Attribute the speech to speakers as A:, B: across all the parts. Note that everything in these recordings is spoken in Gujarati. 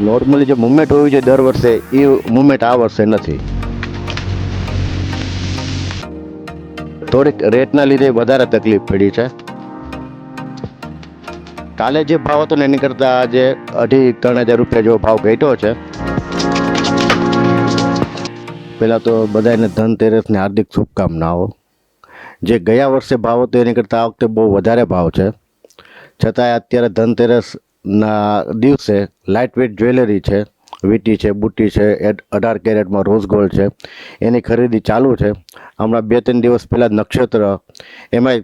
A: નોર્મલી જે મુવમેન્ટ હોવી જોઈએ દર વર્ષે, એ મુવમેન્ટ આ વર્ષે નથી. થોડીક રેટના લીધે વધારે તકલીફ પડી છે. કાલે જે ભાવ હતો ને એની કરતાં આજે અઢી ત્રણ હજાર રૂપિયા જેવો ભાવ ઘટ્યો છે. પહેલાં તો બધાને ધનતેરસની હાર્દિક શુભકામનાઓ. જે ગયા વર્ષે ભાવ હતો એની કરતાં આ વખતે બહુ વધારે ભાવ છે. છતાંય અત્યારે ધનતેરસના દિવસે લાઇટ વેઇટ જ્વેલરી છે, વીટી છે, બુટ્ટી છે એડ અઢાર કેરેટમાં રોઝ ગોલ્ડ છે. એની ખરીદી ચાલુ છે. હમણાં બે ત્રણ દિવસ પહેલાં નક્ષત્ર એમાંય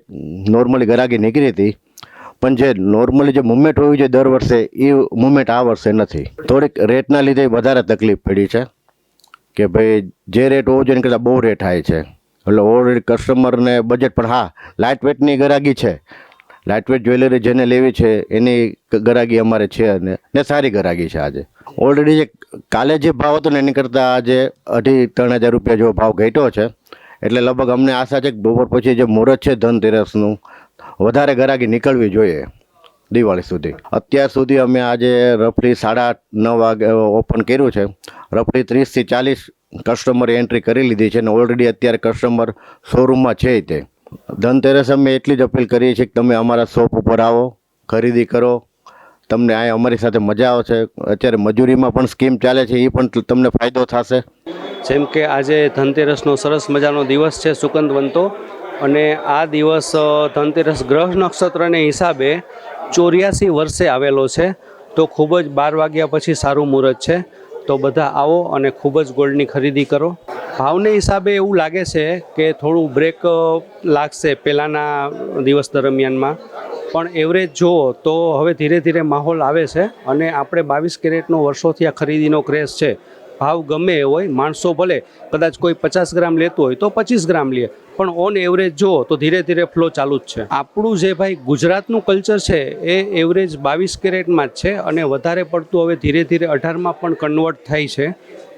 A: નોર્મલી ગરાગી નીકળી હતી. પણ જે નોર્મલી જે મુવમેન્ટ હોવી જોઈએ દર વર્ષે, એ મુવમેન્ટ આ વર્ષે નથી. થોડીક રેટના લીધે વધારે તકલીફ પડી છે કે ભાઈ જે રેટ હોવો જોઈએ કરતાં બહુ રેટ થાય છે. એટલે ઓલરેડી કસ્ટમરને બજેટ પણ હા લાઇટ વેટની ગરાગી છે. લાઇટ વેટ જ્વેલરી જેને લેવી છે, એની ગરાગી અમારે છે અને, ને સારી ગરાગી છે આજે. ઓલરેડી જે કાલે જે ભાવ હતો ને એની કરતાં આજે અઢી ત્રણ હજાર રૂપિયા જેવો ભાવ ઘટ્યો છે. એટલે લગભગ અમને આશા છે કે બપોર પછી જે મુહૂર્ત છે ધનતેરસનું, વધારે ગરાગી નીકળવી જોઈએ દિવાળી સુધી. અત્યાર સુધી અમે આજે રફલી સાડા નવ વાગે ઓપન કર્યું છે. રફલી ત્રીસથી ચાલીસ કસ્ટમરે એન્ટ્રી કરી લીધી છે અને ઓલરેડી અત્યારે કસ્ટમર શોરૂમમાં છે તે. ધનતેરસ અમે એટલી જ અપીલ કરીએ છીએ કે તમે અમારા શોપ ઉપર આવો, ખરીદી કરો. તમને આ અમારી સાથે મજા આવશે. અત્યારે મજૂરીમાં પણ સ્કીમ ચાલે છે એ પણ તમને ફાયદો થશે.
B: જેમ કે આજે ધનતેરસનો સરસ મજાનો દિવસ છે સુકંદવંતો અને આ દિવસ ધનતેરસ ગ્રહ નક્ષત્રને હિસાબે ચોર્યાસી વર્ષે આવેલો છે. તો ખૂબ જ બાર વાગ્યા પછી સારું મુહૂર્ત છે. તો બધા આવો અને ખૂબ જ ગોલ્ડની ખરીદી કરો. ભાવને હિસાબે એવું લાગે છે કે થોડું બ્રેક લાગશે પહેલાંના દિવસ દરમિયાનમાં. પણ એવરેજ જુઓ તો હવે ધીરે ધીરે માહોલ આવે છે અને આપણે બાવીસ કેરેટનો વર્ષોથી આ ખરીદીનો ક્રેઝ છે. ભાવ ગમે એ હોય, માણસો ભલે, કદાચ કોઈ પચાસ ગ્રામ લેતું હોય તો પચીસ ગ્રામ લે. પણ ઓન એવરેજ જુઓ તો ધીરે ધીરે ફ્લો ચાલુ જ છે. આપણું જે ભાઈ ગુજરાતનું કલ્ચર છે એ એવરેજ બાવીસ કેરેટમાં જ છે અને વધારે પડતું હવે ધીરે ધીરે અઢારમાં પણ કન્વર્ટ થાય છે.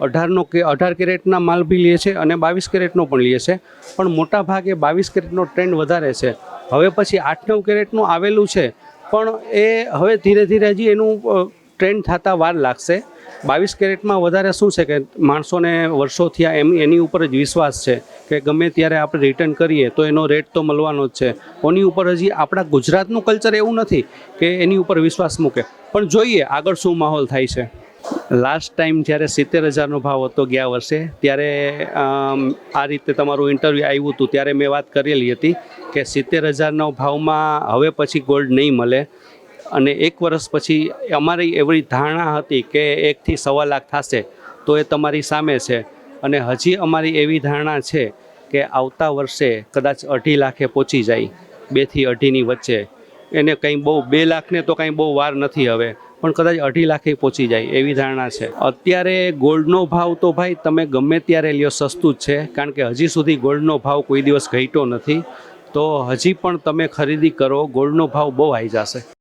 B: અઢારનો કે અઢાર કેરેટના માલ બી લે છે અને બાવીસ કેરેટનો પણ લે છે. પણ મોટા ભાગે બાવીસ કેરેટનો ટ્રેન્ડ વધારે છે. હવે પછી આઠ નવ કેરેટનું આવેલું છે. પણ એ હવે ધીરે ધીરે હજી એનું ટ્રેન્ડ થતાં વાર લાગશે. બાવીસ કેરેટમાં વધારે શું છે કે માણસોને વર્ષોથી એમ, એની ઉપર જ વિશ્વાસ છે કે ગમે ત્યારે આપણે રિટર્ન કરીએ તો એનો રેટ તો મળવાનો જ છે. ઓની ઉપર હજી આપણા ગુજરાતનું કલ્ચર એવું નથી કે એની ઉપર વિશ્વાસ મૂકે. પણ જોઈએ આગળ શું માહોલ થાય છે. લાસ્ટ ટાઈમ જ્યારે સિત્તેર હજારનો ભાવ હતો ગયા વર્ષે, ત્યારે આ રીતે તમારું ઇન્ટરવ્યૂ આવ્યું હતું, ત્યારે મેં વાત કરેલી હતી કે સિત્તેર હજારનો ભાવમાં હવે પછી ગોલ્ડ નહીં મળે. અને એક વર્ષ પછી અમારી એવી ધારણા હતી કે એકથી સવા લાખ થશે, તો એ તમારી સામે છે. અને હજી અમારી એવી ધારણા છે કે આવતા વર્ષે કદાચ અઢી લાખે પહોંચી જાય, બેથી અઢીની વચ્ચે. એને કંઈ બહુ બે લાખને તો કંઈ બહુ વાર નથી હવે. પણ કદાચ અઢી લાખે પહોંચી જાય એવી ધારણા છે. અત્યારે ગોલ્ડનો ભાવ તો ભાઈ તમે ગમે ત્યારે લ્યો સસ્તું જ છે, કારણ કે હજી સુધી ગોલ્ડનો ભાવ કોઈ દિવસ ઘટ્યો નથી. તો હજી પણ તમે ખરીદી કરો, ગોલ્ડનો ભાવ બહુ આવી જશે.